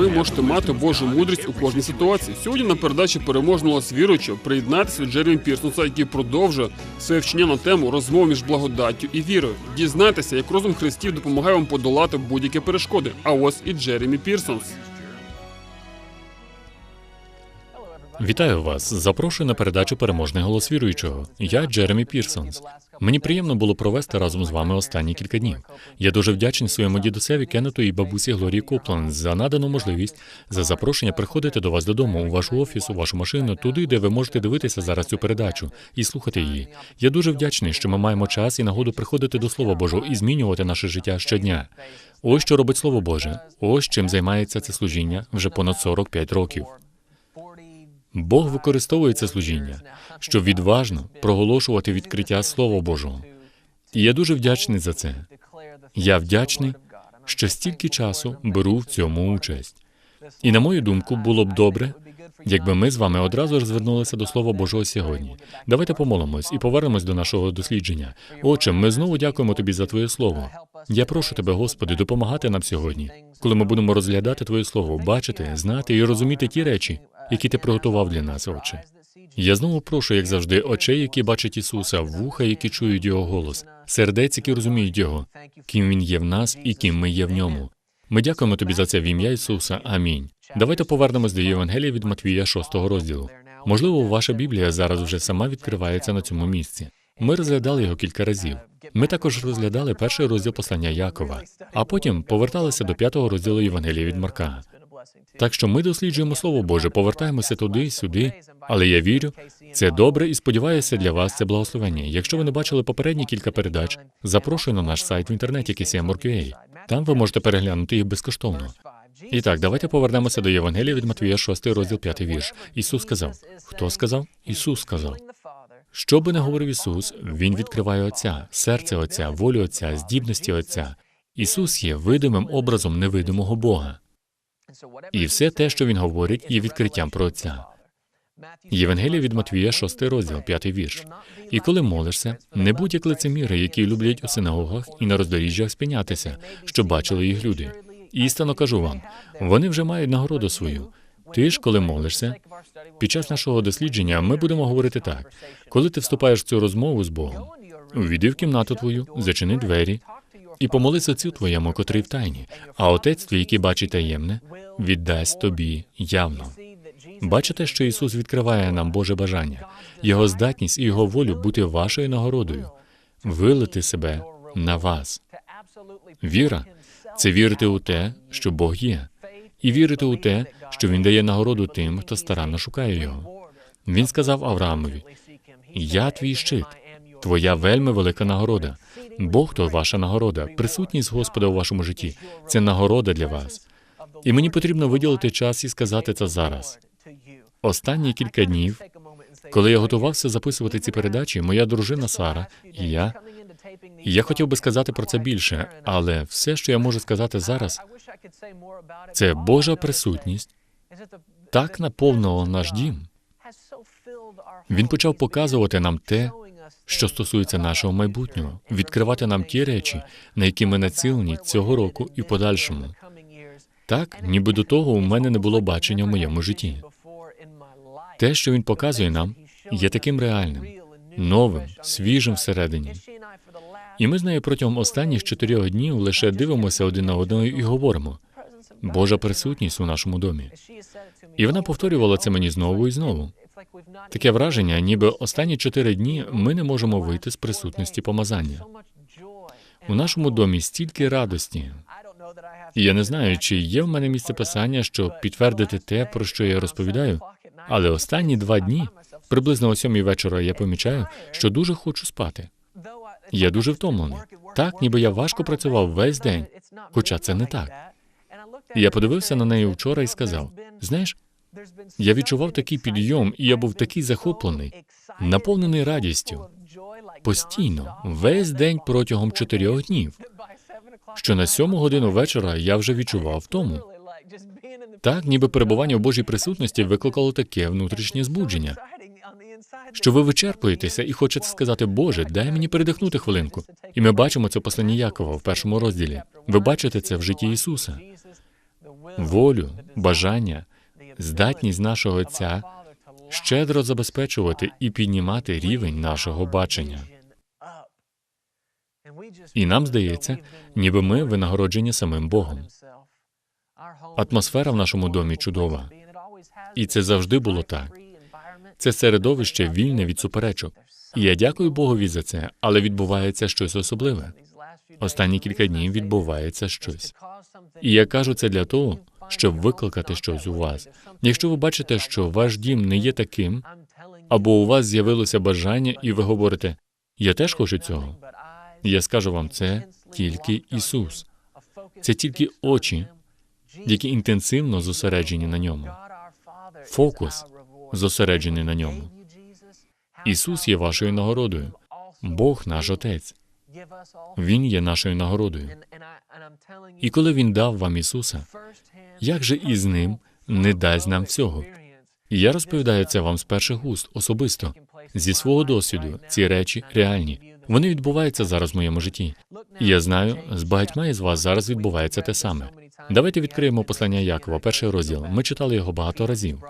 ви можете мати Божу мудрість у кожній ситуації. Сьогодні на передачі переможного віруючого приєднатися до Джеремі Пірсонса, який продовжує своє вчення на тему розмов між благодаттю і вірою. Дізнайтеся, як розум Христів допомагає вам подолати будь-які перешкоди. А ось і Джеремі Пірсонс. Вітаю вас. Запрошую на передачу Переможний голос віруючого. Я Джеремі Пірсонс. Мені приємно було провести разом з вами останні кілька днів. Я дуже вдячний своєму дідусеві Кеннету і бабусі Глорії Копланд за надану можливість за запрошення приходити до вас додому, у ваш офіс, у вашу машину, туди, де ви можете дивитися зараз цю передачу і слухати її. Я дуже вдячний, що ми маємо час і нагоду приходити до Слова Божого і змінювати наше життя щодня. Ось що робить Слово Боже. Ось чим займається це служіння вже понад 45 років. Бог використовує це служіння, щоб відважно проголошувати відкриття Слова Божого. І я дуже вдячний за це. Я вдячний, що стільки часу беру в цьому участь. І на мою думку, було б добре, якби ми з вами одразу ж звернулися до Слова Божого сьогодні. Давайте помолимось і повернемось до нашого дослідження. Отче, ми знову дякуємо тобі за твоє слово. Я прошу тебе, Господи, допомагати нам сьогодні, коли ми будемо розглядати Твоє слово, бачити, знати і розуміти ті речі, які ти приготував для нас, Отче. Я знову прошу, як завжди, очей, які бачать Ісуса, вуха, які чують Його голос, сердець, які розуміють Його, ким Він є в нас і ким ми є в ньому. Ми дякуємо тобі за це в ім'я Ісуса. Амінь. Давайте повернемось до Євангелія від Матвія, 6 розділу. Можливо, ваша Біблія зараз вже сама відкривається на цьому місці. Ми розглядали його кілька разів. Ми також розглядали перший розділ послання Якова, а потім поверталися до п'ятого розділу Євангелія від Марка. Так що ми досліджуємо Слово Боже, повертаємося туди, сюди. Але я вірю, це добре і сподіваюся для вас це благословення. Якщо ви не бачили попередні кілька передач, запрошую на наш сайт в інтернеті KCM.org.ua. Там ви можете переглянути їх безкоштовно. І так, давайте повернемося до Євангелія від Матвія, 6 розділ 5 вірш. Ісус сказав. Хто сказав? Ісус сказав. Що би не говорив Ісус, Він відкриває Отця, серце Отця, волю Отця, здібності Отця. Ісус є видимим образом невидимого Бога. І все те, що він говорить, є відкриттям про Отця. Євангелія від Матвія, 6 розділ, 5 вірш. І коли молишся, не будь як лицеміри, які люблять у синагогах і на роздоріжжях спинятися, щоб бачили їх люди. Істинно кажу вам, вони вже мають нагороду свою. Ти ж, коли молишся, під час нашого дослідження ми будемо говорити так: коли ти вступаєш в цю розмову з Богом, увійди в кімнату твою, зачини двері і помолись отцю твоєму, котрий в тайні, а отець твій, який бачить таємне, віддасть тобі явно. Бачите, що Ісус відкриває нам Боже бажання, Його здатність і Його волю бути вашою нагородою, вилити себе на вас. Віра це вірити у те, що Бог є, і вірити у те, що Він дає нагороду тим, хто старанно шукає його. Він сказав Авраамові: Я твій щит, твоя вельми велика нагорода. Бог то ваша нагорода, присутність Господа у вашому житті це нагорода для вас. І мені потрібно виділити час і сказати це зараз. Останні кілька днів, коли я готувався записувати ці передачі, моя дружина Сара і я. Я хотів би сказати про це більше, але все, що я можу сказати зараз, це Божа присутність так наповнила наш дім. Він почав показувати нам те, що стосується нашого майбутнього, відкривати нам ті речі, на які ми націлені цього року і в подальшому. Так, ніби до того у мене не було бачення в моєму житті. Те, що він показує нам, є таким реальним, новим, свіжим всередині. І ми з нею протягом останніх чотирьох днів лише дивимося один на одного і говоримо Божа присутність у нашому домі. І вона повторювала це мені знову і знову. Таке враження, ніби останні чотири дні ми не можемо вийти з присутності помазання. У нашому домі стільки радості. І я не знаю, чи є в мене місце писання, щоб підтвердити те, про що я розповідаю, але останні два дні, приблизно о сьомій вечора, я помічаю, що дуже хочу спати. Я дуже втомлений. Так, ніби я важко працював весь день, хоча це не так. Я подивився на неї вчора і сказав: знаєш, я відчував такий підйом, і я був такий захоплений, наповнений радістю постійно, весь день протягом чотирьох днів. Що на сьому годину вечора я вже відчував тому. Так, ніби перебування в Божій присутності викликало таке внутрішнє збудження, що ви вичерпуєтеся і хочете сказати, Боже, дай мені передихнути хвилинку. І ми бачимо це послання Якова в першому розділі. Ви бачите це в житті Ісуса. волю, бажання, здатність нашого Отця щедро забезпечувати і піднімати рівень нашого бачення. І нам здається, ніби ми винагороджені самим Богом. Атмосфера в нашому домі чудова. І це завжди було так. Це середовище вільне від суперечок. І я дякую Богові за це, але відбувається щось особливе. Останні кілька днів відбувається щось. І я кажу це для того, щоб викликати щось у вас. Якщо ви бачите, що ваш дім не є таким, або у вас з'явилося бажання, і ви говорите, я теж хочу цього. Я скажу вам, це тільки Ісус. Це тільки очі, які інтенсивно зосереджені на ньому. Фокус зосереджений на ньому. Ісус є вашою нагородою. Бог наш Отець. Він є нашою нагородою. І коли Він дав вам Ісуса, як же із ним не дасть нам всього? І я розповідаю це вам з перших уст, особисто. Зі свого досвіду ці речі реальні. Вони відбуваються зараз в моєму житті. І я знаю, з багатьма із вас зараз відбувається те саме. Давайте відкриємо послання Якова, перший розділ. Ми читали його багато разів.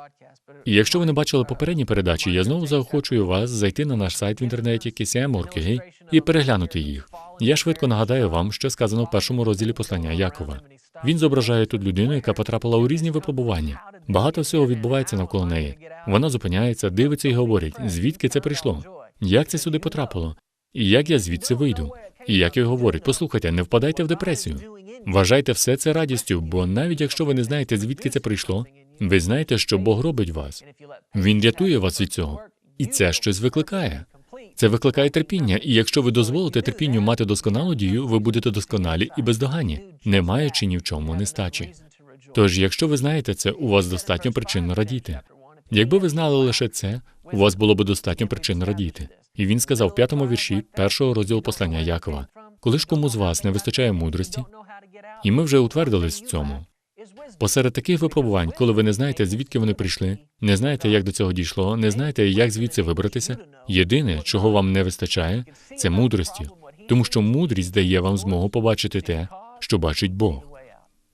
І якщо ви не бачили попередні передачі, я знову заохочую вас зайти на наш сайт в інтернеті KCM.org і переглянути їх. Я швидко нагадаю вам, що сказано в першому розділі послання Якова. Він зображає тут людину, яка потрапила у різні випробування. Багато всього відбувається навколо неї. Вона зупиняється, дивиться і говорить, звідки це прийшло, як це сюди потрапило, і як я звідси вийду. І як і говорить, послухайте, не впадайте в депресію. Вважайте все це радістю, бо навіть якщо ви не знаєте, звідки це прийшло, ви знаєте, що Бог робить вас. Він рятує вас від цього, і це щось викликає. Це викликає терпіння, і якщо ви дозволите терпінню мати досконалу дію, ви будете досконалі і бездоганні, не маючи ні в чому нестачі. Тож, якщо ви знаєте це, у вас достатньо причин радіти. Якби ви знали лише це, у вас було б достатньо причин радіти. І він сказав в п'ятому вірші першого розділу послання Якова: коли ж кому з вас не вистачає мудрості, і ми вже утвердились в цьому. Посеред таких випробувань, коли ви не знаєте, звідки вони прийшли, не знаєте, як до цього дійшло, не знаєте, як звідси вибратися. Єдине, чого вам не вистачає, це мудрості, тому що мудрість дає вам змогу побачити те, що бачить Бог.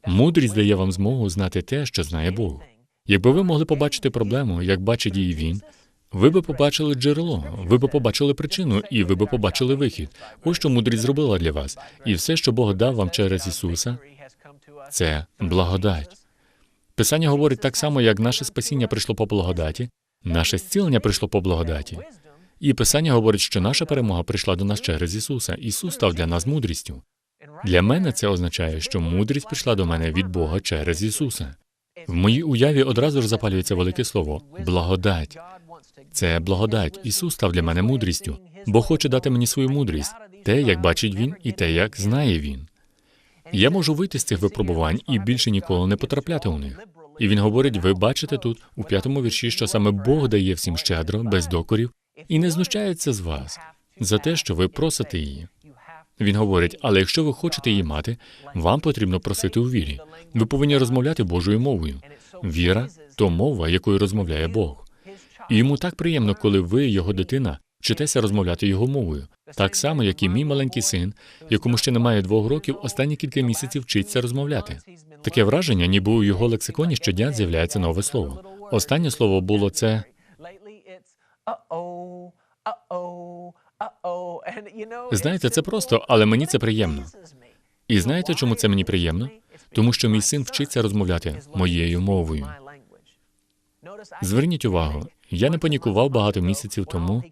Мудрість дає вам змогу знати те, що знає Бог. Якби ви могли побачити проблему, як бачить її він, ви би побачили джерело, ви би побачили причину, і ви би побачили вихід. Ось що мудрість зробила для вас, і все, що Бог дав вам через Ісуса, це благодать. Писання говорить так само, як наше спасіння прийшло по благодаті, наше зцілення прийшло по благодаті. І Писання говорить, що наша перемога прийшла до нас через Ісуса. Ісус став для нас мудрістю. Для мене це означає, що мудрість прийшла до мене від Бога через Ісуса. В моїй уяві одразу ж запалюється велике слово благодать. Це благодать. Ісус став для мене мудрістю, бо хоче дати мені свою мудрість, те, як бачить Він, і те, як знає Він. Я можу вийти з цих випробувань і більше ніколи не потрапляти у них. І він говорить: ви бачите тут у п'ятому вірші, що саме Бог дає всім щедро, без докорів, і не знущається з вас за те, що ви просите її. Він говорить, але якщо ви хочете її мати, вам потрібно просити у вірі. Ви повинні розмовляти Божою мовою. Віра то мова, якою розмовляє Бог. І йому так приємно, коли ви, його дитина, вчитеся розмовляти його мовою, так само, як і мій маленький син, якому ще немає двох років, останні кілька місяців вчиться розмовляти. Таке враження, ніби у його лексиконі щодня з'являється нове слово. Останнє слово було це Знаєте, це просто, але мені це приємно. І знаєте, чому це мені приємно? Тому що мій син вчиться розмовляти моєю мовою. Зверніть увагу, я не панікував багато місяців тому,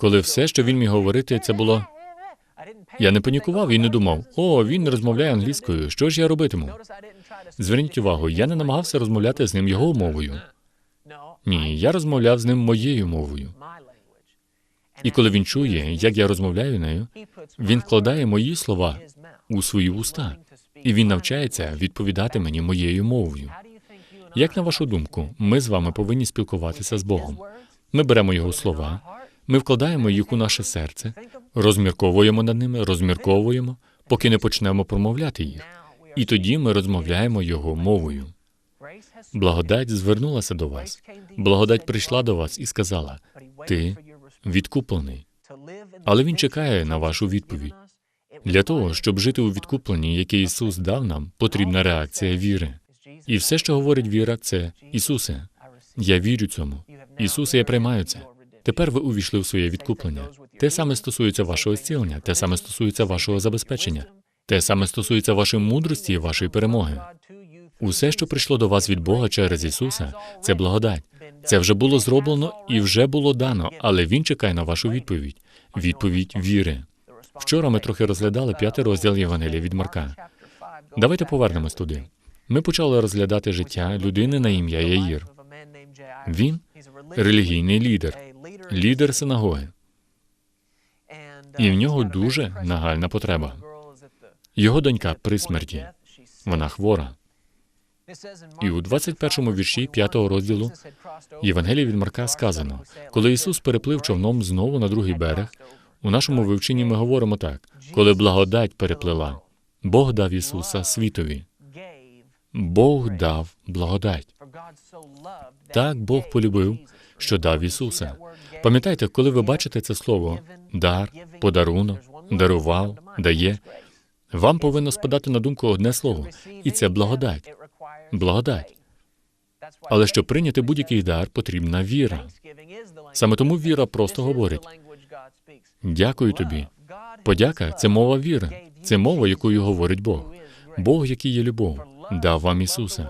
коли все, що він міг говорити, це було. Я не панікував і не думав, о, він розмовляє англійською. Що ж я робитиму? Зверніть увагу, я не намагався розмовляти з ним його мовою. Ні, я розмовляв з ним моєю мовою. І коли він чує, як я розмовляю нею, він вкладає мої слова у свої уста, і він навчається відповідати мені моєю мовою. Як на вашу думку, ми з вами повинні спілкуватися з Богом? Ми беремо його слова, ми вкладаємо їх у наше серце, розмірковуємо над ними, розмірковуємо, поки не почнемо промовляти їх. І тоді ми розмовляємо його мовою. Благодать звернулася до вас. Благодать прийшла до вас і сказала: Ти відкуплений. Але він чекає на вашу відповідь. Для того, щоб жити у відкупленні, яке Ісус дав нам, потрібна реакція віри. І все, що говорить віра, це Ісусе. Я вірю цьому. Ісусе, я приймаю це. Тепер ви увійшли в своє відкуплення. Те саме стосується вашого зцілення, те саме стосується вашого забезпечення, те саме стосується вашої мудрості і вашої перемоги. Усе, що прийшло до вас від Бога через Ісуса, це благодать. Це вже було зроблено і вже було дано, але Він чекає на вашу відповідь відповідь віри. Вчора ми трохи розглядали п'ятий розділ Євангелія від Марка. Давайте повернемось туди. Ми почали розглядати життя людини на ім'я Яїр. Він релігійний лідер, лідер синагоги. І в нього дуже нагальна потреба. Його донька при смерті. Вона хвора. І у 21-му вірші 5-го розділу Євангелія від Марка сказано: коли Ісус переплив човном знову на другий берег, у нашому вивченні ми говоримо так: коли благодать переплила, Бог дав Ісуса світові. Бог дав благодать. Так Бог полюбив, що дав Ісуса. Пам'ятайте, коли ви бачите це слово дар, подарунок, дарував, дає, вам повинно спадати на думку одне слово, і це благодать. Благодать. Але щоб прийняти будь-який дар, потрібна віра. Саме тому віра просто говорить: Дякую тобі. Подяка це мова віри, це мова, якою говорить Бог. Бог, який є любов, дав вам Ісуса,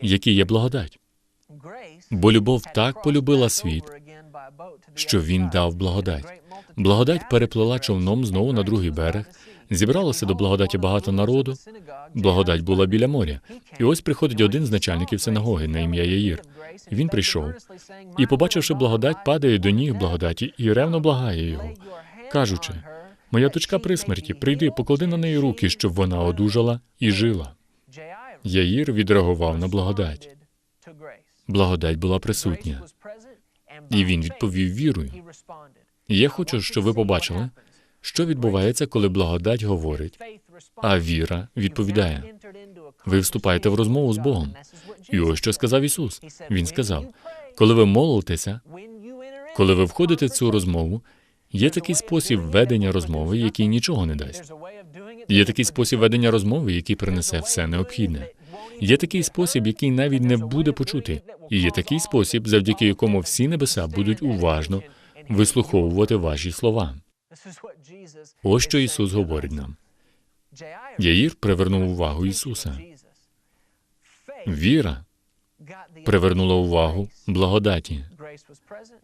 який є благодать. Бо любов так полюбила світ, що Він дав благодать. Благодать переплила човном знову на другий берег. Зібралося до благодаті багато народу. Благодать була біля моря. І ось приходить один з начальників синагоги на ім'я Яїр. Він прийшов і, побачивши благодать, падає до ніг благодаті і ревно благає його, кажучи: Моя дочка при смерті, прийди, поклади на неї руки, щоб вона одужала і жила. Яїр відреагував на благодать. Благодать була присутня, і він відповів вірою. І я хочу, щоб ви побачили, що відбувається, коли благодать говорить, а віра відповідає. Ви вступаєте в розмову з Богом. І ось що сказав Ісус. Він сказав: коли ви молитеся, коли ви входите в цю розмову, є такий спосіб ведення розмови, який нічого не дасть. Є такий спосіб ведення розмови, який принесе все необхідне. Є такий спосіб, який навіть не буде почути, і є такий спосіб, завдяки якому всі небеса будуть уважно вислуховувати ваші слова. Ось що Ісус говорить нам. Яїр привернув увагу Ісуса. Віра привернула увагу благодаті.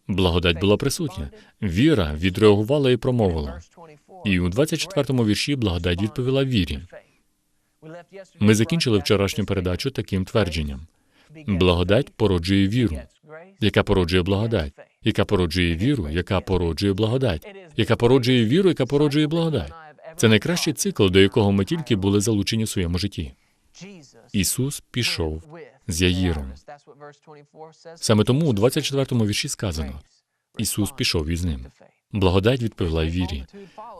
Благодать була присутня. Віра відреагувала і промовила. І у 24-му вірші благодать відповіла вірі. Ми закінчили вчорашню передачу таким твердженням: благодать породжує віру, яка породжує благодать, яка породжує віру, яка породжує благодать, яка породжує віру, яка породжує благодать. Це найкращий цикл, до якого ми тільки були залучені в своєму житті. Ісус пішов з Яїром. Саме тому у 24-му вірші сказано: Ісус пішов із ним. Благодать відповіла вірі.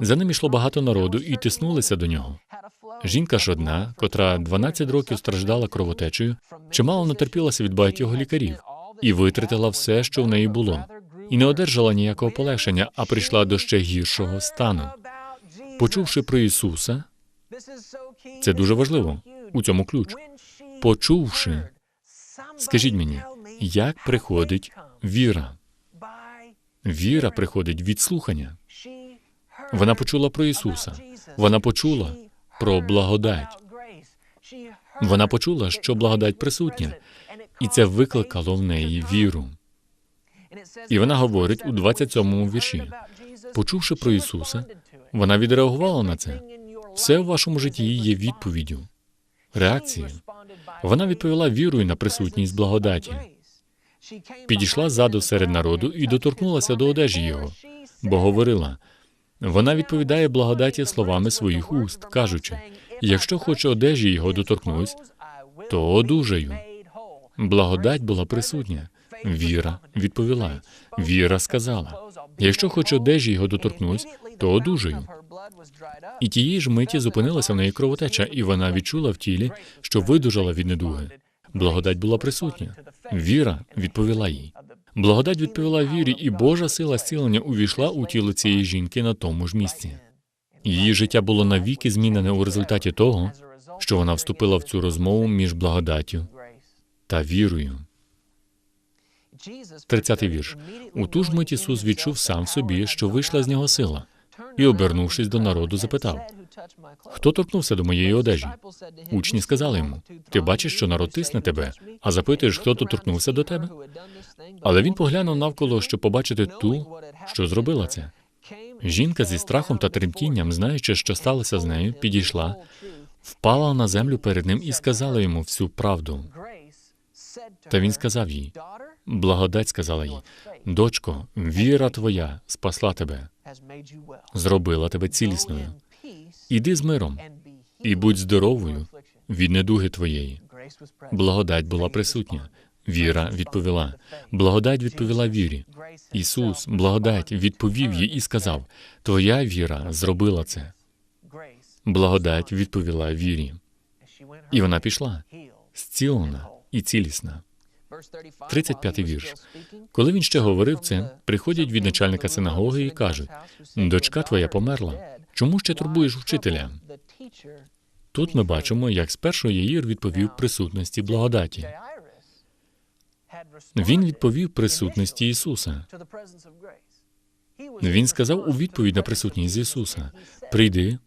За ним йшло багато народу і тиснулися до нього. Жінка ж одна, котра 12 років страждала кровотечею, чимало натерпілася від багатьох лікарів і витратила все, що в неї було, і не одержала ніякого полегшення, а прийшла до ще гіршого стану. Почувши про Ісуса, це дуже важливо. У цьому ключ. Почувши, скажіть мені, як приходить віра? Віра приходить від слухання. Вона почула про Ісуса. Вона почула про благодать. Вона почула, що благодать присутня, і це викликало в неї віру. І вона говорить у 27-му вірші: почувши про Ісуса, вона відреагувала на це. Все в вашому житті є відповіддю, реакцією. Вона відповіла вірою на присутність благодаті. Підійшла ззаду серед народу і доторкнулася до одежі його, бо говорила. Вона відповідає благодаті словами своїх уст, кажучи: якщо хоче одежі його доторкнусь, то одужаю. Благодать була присутня. Віра відповіла. Віра сказала: якщо хоч одежі його доторкнусь, то одужаю. І тієї ж миті зупинилася в неї кровотеча, і вона відчула в тілі, що видужала від недуги. Благодать була присутня. Віра відповіла їй. Благодать відповіла вірі, і Божа сила зцілення увійшла у тіло цієї жінки на тому ж місці. Її життя було навіки змінене у результаті того, що вона вступила в цю розмову між благодаттю та вірою. 30-й вірш. У ту ж мить Ісус відчув сам в собі, що вийшла з нього сила, і, обернувшись до народу, запитав, Хто торкнувся до моєї одежі? Учні сказали йому, Ти бачиш, що народ тисне тебе, а запитуєш, хто тут торкнувся до тебе? Але він поглянув навколо, щоб побачити ту, що зробила це. Жінка зі страхом та тремтінням, знаючи, що сталося з нею, підійшла, впала на землю перед ним і сказала йому всю правду. Та він сказав їй, благодать сказала їй, дочко, віра твоя спасла тебе, зробила тебе цілісною. Іди з миром і будь здоровою від недуги твоєї. Благодать була присутня. Віра відповіла. Благодать відповіла вірі. Ісус, благодать, відповів їй і сказав: Твоя віра зробила це. Благодать відповіла вірі. І вона пішла, зцілена і цілісна. 35-й вірш. Коли він ще говорив це, приходять від начальника синагоги і кажуть: дочка твоя померла. Чому ще турбуєш вчителя? Тут ми бачимо, як спершу Яїр відповів присутності благодаті. Він відповів присутності Ісуса. Він сказав у відповідь на присутність Ісуса: Прийди,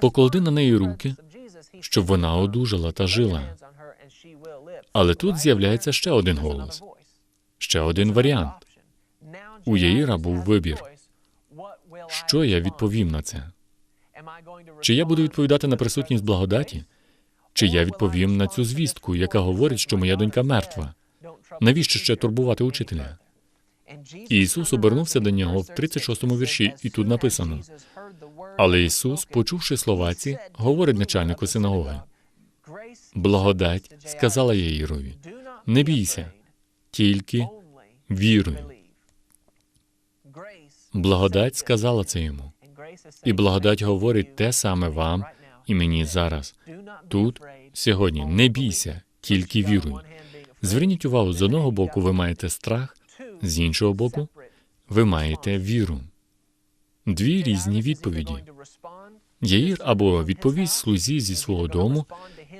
поклади на неї руки, щоб вона одужала та жила. Але тут з'являється ще один голос, ще один варіант. У Яїра був вибір. Що я відповім на це? Чи я буду відповідати на присутність благодаті? Чи я відповім на цю звістку, яка говорить, що моя донька мертва? Навіщо ще турбувати учителя? І Ісус обернувся до нього в 36-му вірші, і тут написано: Але Ісус, почувши слова ці, говорить начальнику синагоги. Благодать сказала Яїрові, не бійся, тільки віруй. Благодать сказала це йому. І благодать говорить те саме вам і мені зараз. Тут, сьогодні, не бійся, тільки віруй. Зверніть увагу, з одного боку ви маєте страх, з іншого боку, ви маєте віру. Дві різні відповіді. Яїр або відповість слузі зі свого дому,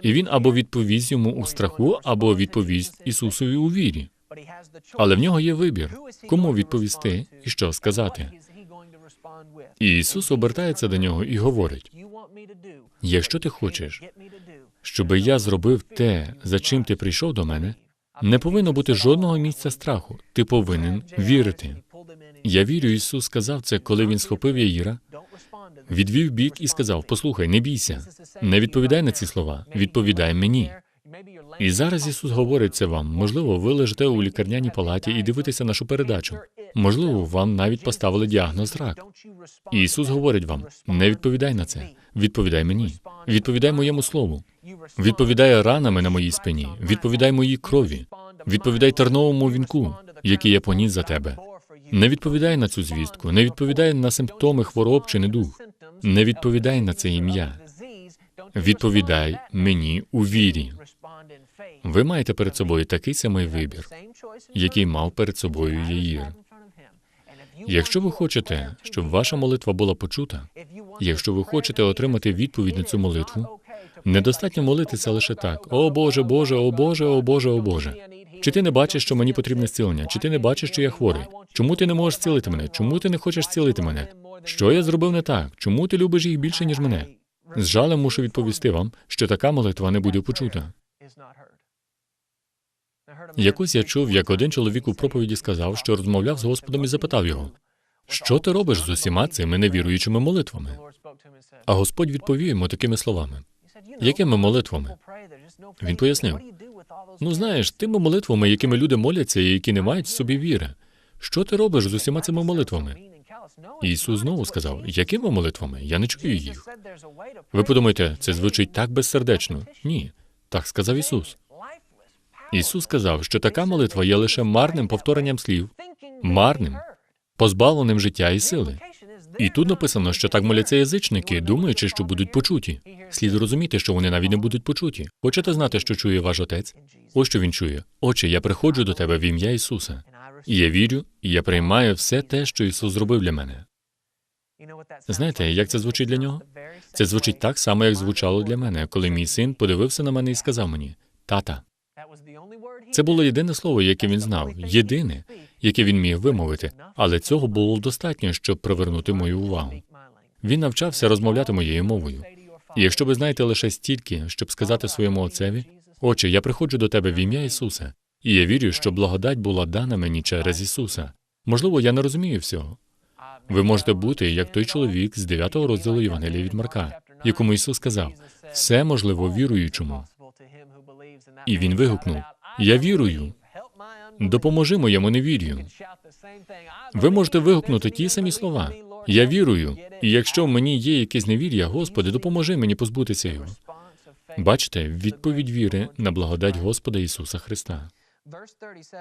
і він або відповість йому у страху, або відповість Ісусові у вірі. Але в нього є вибір, кому відповісти і що сказати. І Ісус обертається до нього і говорить: якщо ти хочеш, щоб я зробив те, за чим ти прийшов до мене, не повинно бути жодного місця страху. Ти повинен вірити. Я вірю, Ісус сказав це, коли він схопив Яїра, відвів бік і сказав: Послухай, не бійся, не відповідай на ці слова, відповідай мені. І зараз Ісус говорить це вам. Можливо, ви лежите у лікарняній палаті і дивитеся нашу передачу. Можливо, вам навіть поставили діагноз рак. І Ісус говорить вам: не відповідай на це. Відповідай мені. Відповідай моєму слову. Відповідай ранами на моїй спині. Відповідай моїй крові. Відповідай терновому вінку, який я поніс за тебе. Не відповідай на цю звістку, не відповідай на симптоми хвороб чи недуг. Не відповідай на це ім'я. Відповідай мені у вірі. Ви маєте перед собою такий самий вибір, який мав перед собою Яїр. Якщо ви хочете, щоб ваша молитва була почута, якщо ви хочете отримати відповідь на цю молитву, недостатньо молитися лише так: О Боже, Боже, о Боже, о Боже, о Боже. Чи ти не бачиш, що мені потрібне зцілення? Чи ти не бачиш, що я хворий? Чому ти не можеш зцілити мене? Чому ти не хочеш зцілити мене? Що я зробив не так? Чому ти любиш їх більше, ніж мене? З жалем мушу відповісти вам, що така молитва не буде почута. Якось я чув, як один чоловік у проповіді сказав, що розмовляв з Господом і запитав його: що ти робиш з усіма цими невіруючими молитвами? А Господь відповів йому такими словами: якими молитвами? Він пояснив: ну знаєш, тими молитвами, якими люди моляться і які не мають в собі віри. Що ти робиш з усіма цими молитвами? Ісус знову сказав: якими молитвами? Я не чую їх. Ви подумаєте, це звучить так безсердечно? Ні, так сказав Ісус. Ісус сказав, що така молитва є лише марним повторенням слів, марним, позбавленим життя і сили. І тут написано, що так моляться язичники, думаючи, що будуть почуті. Слід розуміти, що вони навіть не будуть почуті. Хочете знати, що чує ваш отець? Ось що він чує. Отче, я приходжу до тебе в ім'я Ісуса. І я вірю, і я приймаю все те, що Ісус зробив для мене. Знаєте, як це звучить для нього? Це звучить так само, як звучало для мене, коли мій син подивився на мене і сказав мені: Тата. Це було єдине слово, яке він знав, єдине, яке він міг вимовити, але цього було достатньо, щоб привернути мою увагу. Він навчався розмовляти моєю мовою. І якщо ви знаєте лише стільки, щоб сказати своєму отцеві, Отче, я приходжу до тебе в ім'я Ісуса, і я вірю, що благодать була дана мені через Ісуса. Можливо, я не розумію всього. Ви можете бути як той чоловік з 9 розділу Євангелія від Марка, якому Ісус сказав: все можливо віруючому. І він вигукнув: Я вірую. Допоможи моєму невір'ю. Ви можете вигукнути ті самі слова. Я вірую, і якщо в мені є якесь невір'я, Господи, допоможи мені позбутися його. Бачите, відповідь віри на благодать Господа Ісуса Христа.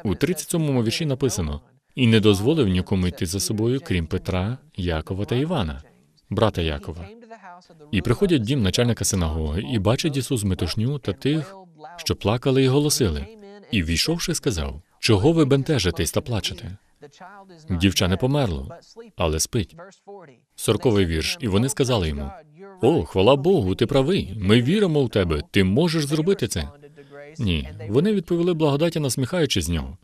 У 37-му вірші написано: і не дозволив нікому йти за собою, крім Петра, Якова та Івана, брата Якова. І приходять дім начальника синагоги, і бачить Ісус метушню та тих, що плакали і голосили. І війшовши, сказав: Чого ви бентежитесь та плачете? Дівча не померло, але спить. Сороковий вірш, і вони сказали йому: О, хвала Богу, ти правий. Ми віримо в тебе. Ти можеш зробити це. Ні, вони відповіли благодаті, насміхаючись з нього.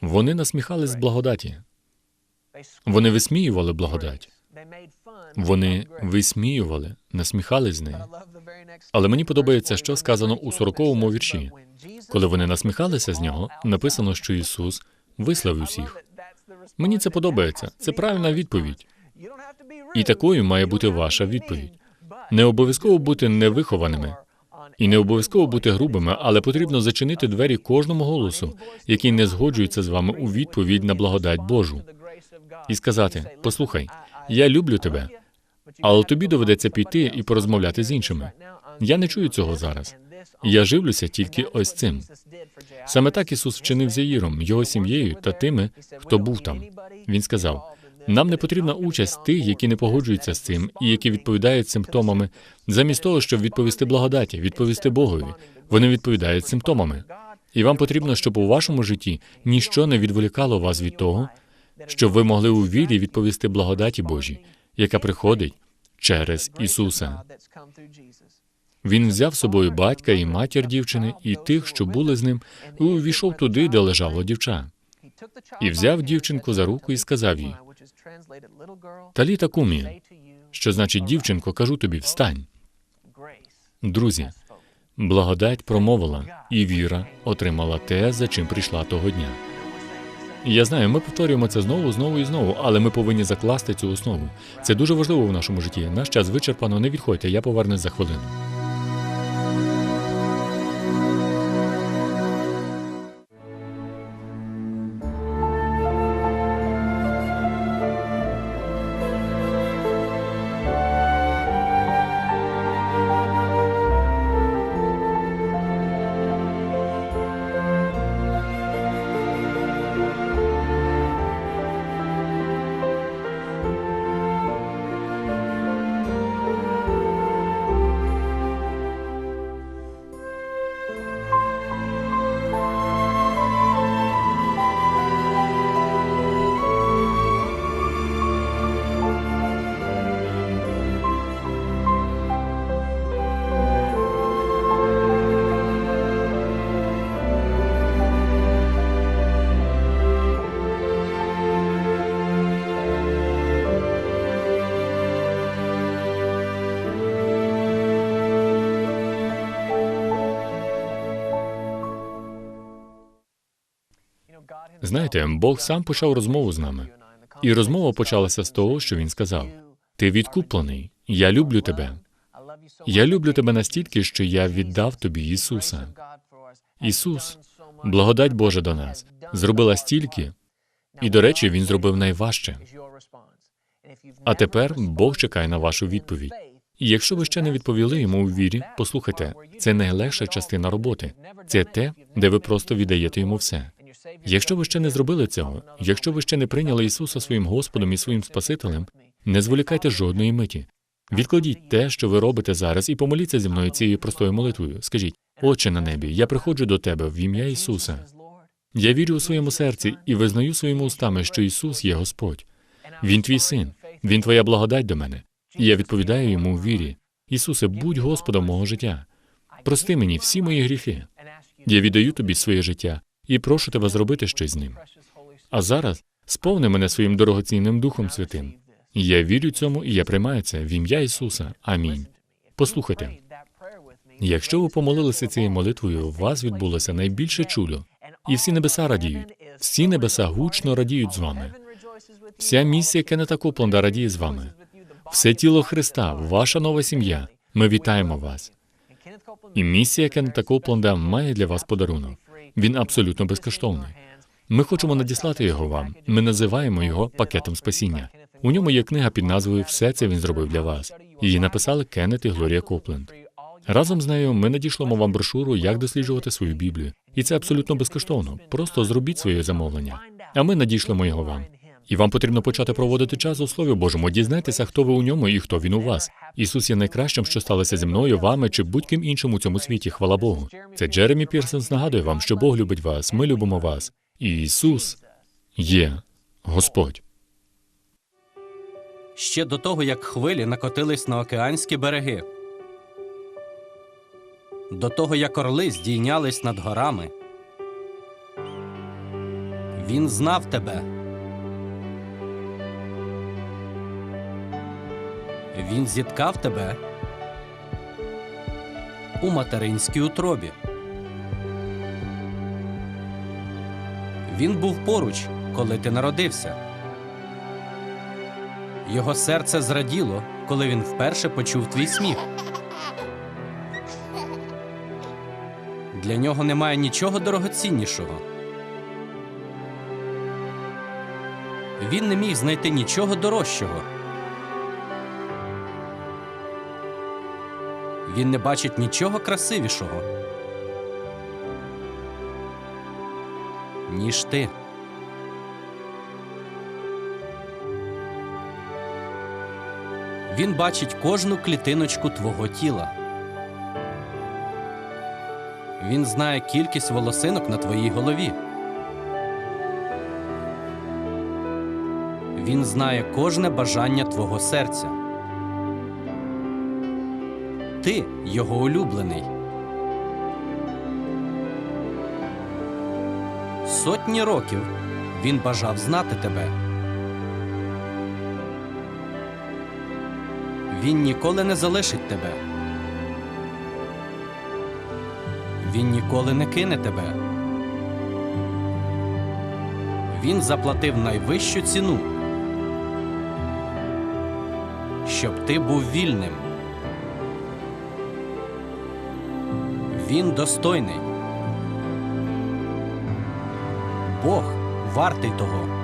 Вони насміхались з благодаті. Вони висміювали благодать. Вони висміювали, насміхались з неї. Але мені подобається, що сказано у сороковому вірші. Коли вони насміхалися з нього, написано, що Ісус вислав усіх. Мені це подобається. Це правильна відповідь. І такою має бути ваша відповідь. Не обов'язково бути невихованими і не обов'язково бути грубими, але потрібно зачинити двері кожному голосу, який не згоджується з вами у відповідь на благодать Божу, і сказати: Послухай, я люблю тебе, але тобі доведеться піти і порозмовляти з іншими. Я не чую цього зараз. Я живлюся тільки ось цим. Саме так Ісус вчинив з Яїром, його сім'єю та тими, хто був там. Він сказав: нам не потрібна участь тих, які не погоджуються з цим і які відповідають симптомами, замість того, щоб відповісти благодаті, відповісти Богові. Вони відповідають симптомами. І вам потрібно, щоб у вашому житті ніщо не відволікало вас від того, щоб ви могли у вірі відповісти благодаті Божій, яка приходить через Ісуса. Він взяв з собою батька і матір дівчини, і тих, що були з ним, і увійшов туди, де лежало дівча. І взяв дівчинку за руку і сказав їй: Таліта кумі, що значить, дівчинко, кажу тобі, встань. Друзі, благодать промовила, і віра отримала те, за чим прийшла того дня. Я знаю, ми повторюємо це знову, знову і знову, але ми повинні закласти цю основу. Це дуже важливо в нашому житті. Наш час вичерпано. Не відходьте, я повернусь за хвилину. Знаєте, Бог сам почав розмову з нами. І розмова почалася з того, що він сказав: Ти відкуплений, я люблю тебе. Я люблю тебе настільки, що я віддав тобі Ісуса. Ісус, благодать Божа до нас, зробила стільки, і, до речі, Він зробив найважче. А тепер Бог чекає на вашу відповідь. І якщо ви ще не відповіли йому у вірі, послухайте, це найлегша частина роботи. Це те, де ви просто віддаєте йому все. Якщо ви ще не зробили цього, якщо ви ще не прийняли Ісуса своїм Господом і своїм Спасителем, не зволікайте жодної миті. Відкладіть те, що ви робите зараз, і помоліться зі мною цією простою молитвою. Скажіть, Отче на небі, я приходжу до тебе в ім'я Ісуса. Я вірю у своєму серці і визнаю своїми устами, що Ісус є Господь. Він твій син, Він твоя благодать до мене. І я відповідаю йому у вірі. Ісусе, будь Господом мого життя. Прости мені всі мої гріхи. Я віддаю тобі своє життя і прошу тебе зробити щось з ним. А зараз сповни мене своїм дорогоцінним Духом Святим. Я вірю цьому і я приймаю це в ім'я Ісуса. Амінь. Послухайте, якщо ви помолилися цією молитвою, у вас відбулося найбільше чудо, і всі небеса радіють. Всі небеса гучно радіють з вами. Вся місія Кеннета Копланда радіє з вами. Все тіло Христа, ваша нова сім'я. Ми вітаємо вас. І місія Кеннета Копланда має для вас подарунок. Він абсолютно безкоштовний. Ми хочемо надіслати його вам. Ми називаємо його пакетом спасіння. У ньому є книга під назвою Все це він зробив для вас. Її написали Кеннет і Глорія Копленд. Разом з нею ми надішлемо вам брошуру, як досліджувати свою Біблію. І це абсолютно безкоштовно. Просто зробіть своє замовлення. А ми надішлемо його вам. І вам потрібно почати проводити час у Слові Божому. Дізнайтеся, хто ви у ньому і хто він у вас. Ісус є найкращим, що сталося зі мною, вами чи будь-ким іншим у цьому світі. Хвала Богу. Це Джеремі Пірсонс нагадує вам, що Бог любить вас. Ми любимо вас. І Ісус є Господь. ще до того, як хвилі накотились на океанські береги, до того, як орли здійнялись над горами. Він знав тебе. Він зіткав тебе у материнській утробі. Він був поруч, коли ти народився. Його серце зраділо, коли він вперше почув твій сміх. Для нього немає нічого дорогоціннішого. Він не міг знайти нічого дорожчого. Він не бачить нічого красивішого, ніж ти. Він бачить кожну клітиночку твого тіла. Він знає кількість волосинок на твоїй голові. Він знає кожне бажання твого серця. Ти його улюблений. Сотні років він бажав знати тебе. Він ніколи не залишить тебе. Він ніколи не кине тебе. Він заплатив найвищу ціну, щоб ти був вільним. Він достойний. Бог вартий того.